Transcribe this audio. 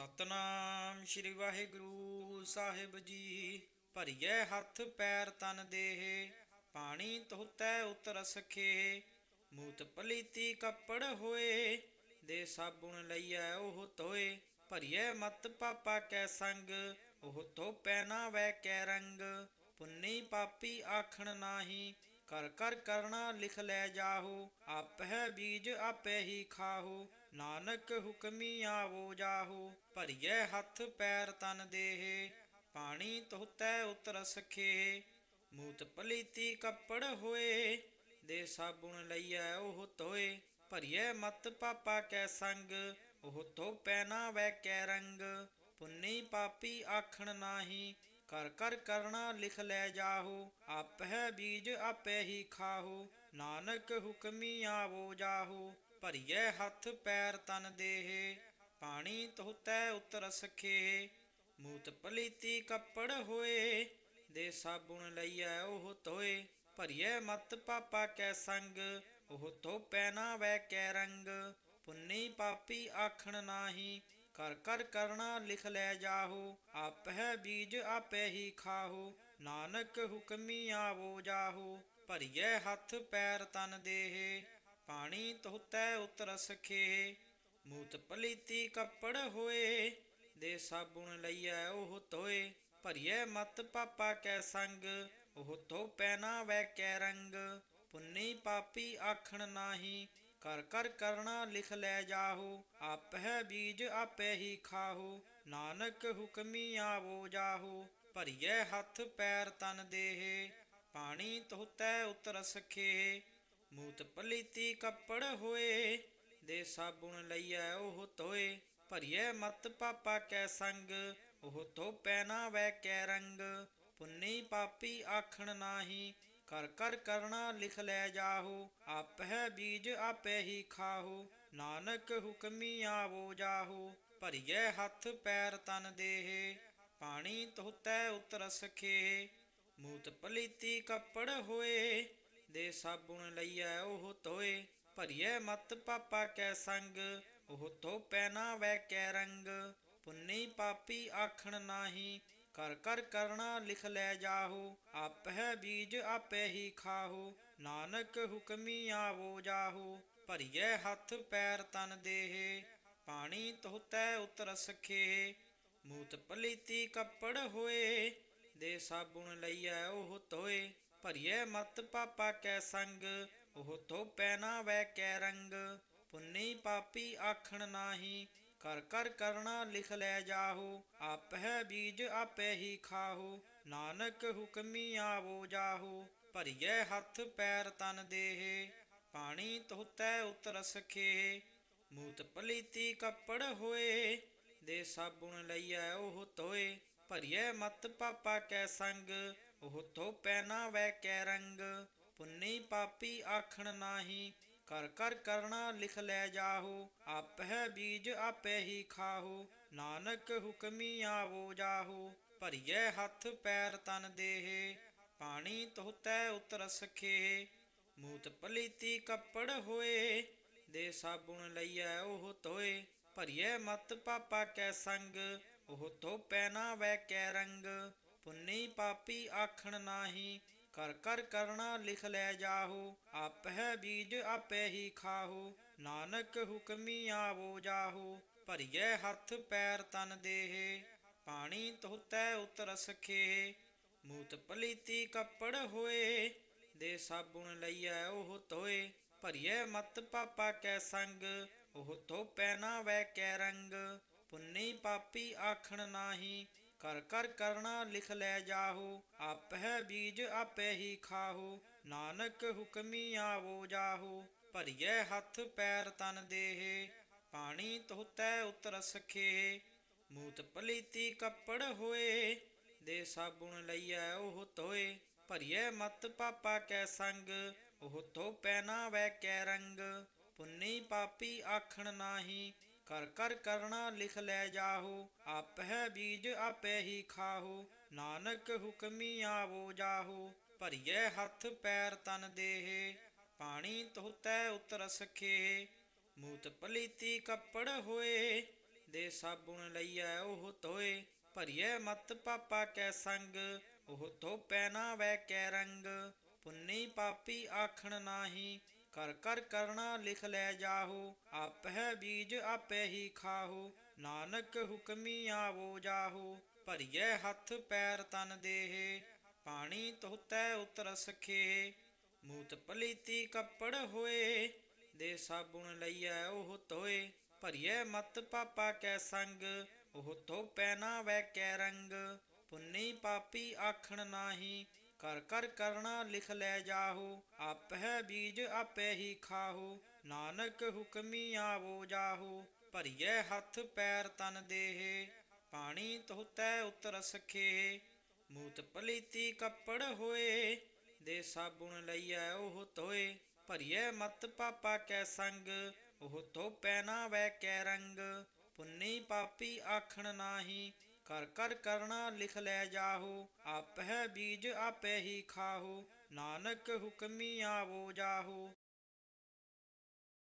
ਸਤਨਾਮ ਸ੍ਰੀ ਵਾਹਿਗੁਰੂ ਸਾਹਿਬ ਜੀ। ਭਰੀਏ ਹੱਥ ਪੈਰ ਤਨ ਦੇਹ, ਪਾਣੀ ਧੋਤੈ ਉਤਰ ਸਖੇ ਮੂਤ ਪਲੀਤੀ ਕੱਪੜ ਹੋਏ, ਦੇ ਸਾਬੁਣ ਲਈਐ ਉਹ ਧੋਏ। ਭਰੀਏ ਮਤ ਪਾਪਾ ਕੈ ਸੰਗ, ਉਹ ਧੋਪੈ ਨਾ ਵੈ ਕੈ ਰੰਗ। ਪੁੰਨੀ ਪਾਪੀ ਆਖਣ ਨਾਹੀ, ਕਰ ਕਰ ਕਰਣਾ ਲਿਖ ਲੈ ਜਾਹੋ। ਆਪਹਿ ਬੀਜ ਆਪੇ ਹੀ ਖਾਹੋ। ਨਾਨਕ ਹੁਕਮੀ ਆਵੋ ਜਾਹੋ ਭਰੀਏ ਹੱਥ ਪੈਰ ਤਨ ਦੇਹ, ਪਾਣੀ ਧੋਤੈ ਉਤਰ ਸਖੇ ਮੂਤ ਪਲੀਤੀ ਕੱਪੜ ਹੋਏ, ਦੇ ਸਾਬੁਣ ਲਈਐ ਉਹ ਧੋਏ ਭਰੀਏ ਮਤ ਪਾਪਾ ਕੈ ਸੰਗ, ਉਹ ਧੋਪੈ ਨਾ ਵੈ ਕੈ ਰੰਗ, ਪੁੰਨੀ ਪਾਪੀ ਆਖਣ ਨਾਹੀ, ਕਰ ਕਰ ਕਰਣਾ ਲਿਖ ਲੈ ਜਾਹੋ, ਆਪਹਿ ਬੀਜ ਆਪੇ ਹੀ ਖਾਹੋ, ਨਾਨਕ ਹੁਕਮੀ ਆਵੋ ਜਾਹੋ ਭਰੀਏ ਹੱਥ ਪੈਰ ਤਨ ਦੇਹ, ਪਾਣੀ ਧੋਤੈ ਉਤਰ ਸਖੇ ਮੂਤ ਪਲੀਤੀ ਕੱਪੜ ਹੋਏ, ਦੇ ਸਾਬੁਣ ਲਈਐ ਉਹ ਧੋਏ। ਭਰੀਏ ਮਤ ਪਾਪਾ ਕੈ ਸੰਗ, ਉਹ ਧੋਪੈ ਨਾ ਵੈ ਕੈ ਰੰਗ। ਪੁੰਨੀ ਪਾਪੀ ਆਖਣ ਨਾਹੀ, ਕਰ ਕਰ ਕਰਣਾ ਲਿਖ ਲੈ ਜਾਹੋ। ਆਪਹਿ ਬੀਜ ਆਪੇ ਹੀ ਖਾਹੋ, ਨਾਨਕ ਹੁਕਮੀ ਆਵੋ ਜਾਹੋ। ਭਰੀਏ ਹੱਥ ਪੈਰ ਤਨ ਦੇਹ ਪਾਣੀ ਧੋਤੈ ਉਤਰ ਸਖੇ ਮੂਤ ਪਲੀਤੀ ਕੱਪੜ ਹੋਏ, ਦੇ ਸਾਬੁਣ ਲਈਐ ਉਹ ਧੋਏ। ਭਰੀਏ ਮਤ ਪਾਪਾ ਕੈ ਸੰਗ, ਉਹ ਧੋਪੈ ਨਾ ਵੈ ਕੈ ਰੰਗ। ਪੁੰਨੀ ਪਾਪੀ ਆਖਣ ਨਾਹੀ, ਕਰ ਕਰ ਕਰਣਾ ਲਿਖ ਲੈ ਜਾਹੋ। ਆਪਹਿ ਬੀਜ ਆਪੇ ਹੀ ਖਾਹੋ, ਨਾਨਕ ਹੁਕਮੀ ਆਵੋ ਜਾਹੋ। ਭਰੀਏ ਹੱਥ ਪੈਰ ਤਨ ਦੇਹ, ਪਾਣੀ ਧੋਤੈ ਉਤਰ ਸਖੇ ਮੂਤ ਪਲੀਤੀ ਕੱਪੜ ਹੋਏ, ਦੇ ਸਾਬੁਣ ਲਈਐ ਉਹ ਧੋਏ ਭਰੀਏ ਮਤ ਪਾਪਾ ਕੈ ਸੰਗ, ਉਹ ਧੋਪੈ ਨਾ ਵੈ ਕੈ ਰੰਗ, ਪੁੰਨੀ ਪਾਪੀ ਆਖਣ ਨਾਹੀ, ਕਰ ਕਰ ਕਰਣਾ ਲਿਖ ਲੈ ਜਾਹੋ, ਆਪਹਿ ਬੀਜ ਆਪੇ ਹੀ ਖਾਹੋ, ਨਾਨਕ ਹੁਕਮੀ ਆਵੋ ਜਾਹੋ ਭਰੀਏ ਹੱਥ ਪੈਰ ਤਨ ਦੇਹ, ਪਾਣੀ ਧੋਤੈ ਉਤਰ ਸਖੇ ਮੂਤ ਪਲੀਤੀ ਕੱਪੜ ਹੋਏ ਦੇ ਸਾਬੁਣ ਲਈਐ, ਉਹ ਧੋਏ ਭਰੀਏ ਮਤ ਪਾਪਾ ਕੈ ਸੰਗ, ਉਹ ਧੋਪੈ ਨਾ ਵੈ ਕੈ ਰੰਗ। ਪੁੰਨੀ ਪਾਪੀ ਆਖਣ ਨਾਹੀ ਕਰ ਕਰ ਕਰਣਾ ਲਿਖ ਲੈ ਜਾਹੋ, ਆਪਹਿ ਬੀਜ ਆਪੇ ਹੀ ਖਾਹੋ, ਨਾਨਕ ਹੁਕਮੀ ਆਵੋ ਜਾਹੋ। ਭਰੀਏ ਹੱਥ ਪੈਰ ਤਨ ਦੇਹ, ਪਾਣੀ ਧੋਤੈ ਉਤਰ ਸਖੇ ਮੂਤ ਪਲੀਤੀ ਕੱਪੜ ਹੋਏ, ਦੇ ਸਾਬੁਣ ਲਈਐ, ਉਹ ਧੋਏ ਭਰੀਏ ਮਤ ਪਾਪਾ ਕੈ ਸੰਗ, ਉਹ ਧੋਪੈ ਨਾ ਵੈ ਕੈ ਰੰਗ। ਪੁੰਨੀ ਪਾਪੀ ਆਖਣ ਨਾਹੀ ਕਰ ਕਰ ਕਰਣਾ ਲਿਖ ਲੈ ਜਾਹੋ। ਆਪਹਿ ਬੀਜ ਆਪੇ ਹੀ ਖਾਹੋ, ਨਾਨਕ ਹੁਕਮੀ ਆਵੋ ਜਾਹੋ। ਭਰੀਏ ਹੱਥ ਪੈਰ ਤਨ ਦੇਹ, ਪਾਣੀ ਧੋਤੈ ਉਤਰ ਸਖੇ ਮੂਤ ਪਲੀਤੀ ਕੱਪੜ ਹੋਏ, ਦੇ ਸਾਬੁਣ ਲਈਐ ਉਹ ਤੋਏ ਭਰੀਏ ਮਤ ਪਾਪਾ ਕੈ ਸੰਗ ਉਹ ਧੋਪੈ ਨਾ ਵੈ ਕੈ ਰੰਗ, ਪੁੰਨੀ ਪਾਪੀ ਆਖਣ ਨਾਹੀ ਕਰ ਕਰ ਕਰਣਾ ਲਿਖ ਲੈ ਜਾਹੋ, ਆਪਹਿ ਬੀਜ ਆਪੇ ਹੀ ਖਾਹੋ, ਨਾਨਕ ਹੁਕਮੀ ਆਵੋ ਜਾਹੋ ਭਰੀਏ ਹੱਥ ਪੈਰ ਤਨ ਦੇਹ, ਪਾਣੀ ਧੋਤੈ ਉਤਰ ਸਖੇ ਮੂਤ ਪਲੀਤੀ ਕੱਪੜ ਹੋਏ, ਦੇ ਸਾਬੁਣ ਲਈਐ ਉਹ ਤੋਏ ਭਰੀਏ ਮਤ ਪਾਪਾ ਕੈ ਸੰਗ, ਉਹ ਧੋਪੈ ਨਾ ਵੈ ਕੈ ਰੰਗ ਪੁੰਨੀ ਪਾਪੀ ਆਖਣ ਨਾਹੀ ਕਰ ਕਰ ਕਰਣਾ ਲਿਖ ਲੈ ਜਾਹੋ, ਆਪਹਿ ਬੀਜ ਆਪੇ ਹੀ ਖਾਹੋ, ਨਾਨਕ ਹੁਕਮੀ ਆਵੋ ਜਾਹੋ ਭਰੀਏ ਹੱਥ ਪੈਰ ਤਨ ਦੇਹ, ਪਾਣੀ ਧੋਤੈ ਉਤਰ ਸਖੇ ਮੂਤ ਪਲੀਤੀ ਕੱਪੜ ਹੋਏ, ਦੇ ਸਾਬੁਣ ਲਈਐ ਉਹ ਧੋਏ ਭਰੀਏ ਮਤ ਪਾਪਾ ਕੈ ਸੰਗ, ਉਹ ਧੋਪੈ ਨਾ ਵੈ ਕੈ ਰੰਗ, ਪੁੰਨੀ ਪਾਪੀ ਆਖਣ ਨਾਹੀ ਕਰ ਕਰ ਕਰਣਾ ਲਿਖ ਲੈ ਜਾਹੋ, ਆਪਹਿ ਬੀਜ ਆਪੇ ਹੀ ਖਾਹੋ, ਨਾਨਕ ਹੁਕਮੀ ਆਵੋ ਜਾਹੋ ਭਰੀਏ ਹੱਥ ਪੈਰ ਤਨ ਦੇਹ, ਪਾਣੀ ਧੋਤੈ ਉਤਰ ਸਖੇ ਮੂਤ ਪਲੀਤੀ ਕੱਪੜ ਹੋਏ, ਦੇ ਸਾਬੁਣ ਲਈਐ ਉਹ ਧੋਏ ਭਰੀਏ ਮਤ ਪਾਪਾ ਕੈ ਸੰਗ, ਉਹ ਧੋਪੈ ਨਾ ਵੈ ਕੈ ਰੰਗ, ਪੁੰਨੀ ਪਾਪੀ ਆਖਣ ਨਾਹੀ ਕਰ ਕਰ ਕਰਣਾ ਲਿਖ ਲੈ ਜਾਹੋ, ਆਪਹਿ ਬੀਜ ਆਪੇ ਹੀ ਖਾਹੋ, ਨਾਨਕ ਹੁਕਮੀ ਆਵੋ ਜਾਹੋ ਭਰੀਏ ਹੱਥ ਪੈਰ ਤਨ ਦੇਹ, ਪਾਣੀ ਧੋਤੈ ਉਤਰ ਸਖੇ, ਮੂਤ ਪਲੀਤੀ ਕੱਪੜ ਹੋਏ, ਦੇ ਸਾਬੁਣ ਲਈਐ ਉਹ ਧੋਏ ਭਰੀਏ ਮਤ ਪਾਪਾ ਕੈ ਸੰਗ, ਉਹ ਧੋਪੈ ਨਾ ਵੈ ਕੈ ਰੰਗ, ਪੁੰਨੀ ਪਾਪੀ ਆਖਣ ਨਾਹੀ ਕਰ ਕਰ ਕਰਣਾ ਲਿਖ ਲੈ ਜਾਹੋ, ਆਪਹਿ ਬੀਜ ਆਪੇ ਹੀ ਖਾਹੋ, ਨਾਨਕ ਹੁਕਮੀ ਆਵੋ ਜਾਹੋ, ਭਰੀਐ ਹੱਥ ਪੈਰ ਤਨ ਦੇਹ, ਪਾਣੀ ਧੋਤੈ ਉਤਰ ਸਖੇ ਮੂਤ ਪਲੀਤੀ ਕੱਪੜ ਹੋਏ, ਦੇ ਸਾਬੁਣ ਲਈਐ ਉਹ ਤੋਏ ਭਰੀਏ ਮਤ ਪਾਪਾ ਕੈ ਸੰਗ, ਉਹ ਧੋਪੈ ਨਾ ਵੈ ਕੈ ਰੰਗ, ਪੁੰਨੀ ਪਾਪੀ ਆਖਣ ਨਾਹੀ ਕਰ ਕਰ ਕਰਣਾ ਲਿਖ ਲੈ ਜਾਹੋ, ਆਪਹਿ ਬੀਜ ਆਪੇ ਹੀ ਖਾਹੋ, ਨਾਨਕ ਹੁਕਮੀ ਆਵੋ ਜਾਹੋ, ਭਰੀਐ ਹੱਥ ਪੈਰ ਤਨ ਦੇਹ, ਪਾਣੀ ਧੋਤੈ ਉਤਰ ਸਖੇ ਮੂਤ ਪਲੀਤੀ ਕੱਪੜ ਹੋਏ, ਦੇ ਸਾਬੁਣ ਲਈਐ ਉਹ ਧੋਏ, ਭਰੀਐ ਮਤ ਪਾਪਾ ਕੈ ਸੰਗ, ਉਹ ਧੋਪੈ ਨਾ ਵੈ ਕੈ ਰੰਗ, ਪੁੰਨੀ ਪਾਪੀ ਆਖਣ ਨਾਹੀ ਕਰ ਕਰ ਕਰਣਾ ਲਿਖ ਲੈ ਜਾਹੋ, ਆਪਹਿ ਬੀਜ ਆਪੇ ਹੀ ਖਾਹੋ, ਨਾਨਕ ਹੁਕਮੀ ਆਵੋ ਜਾਹੋ।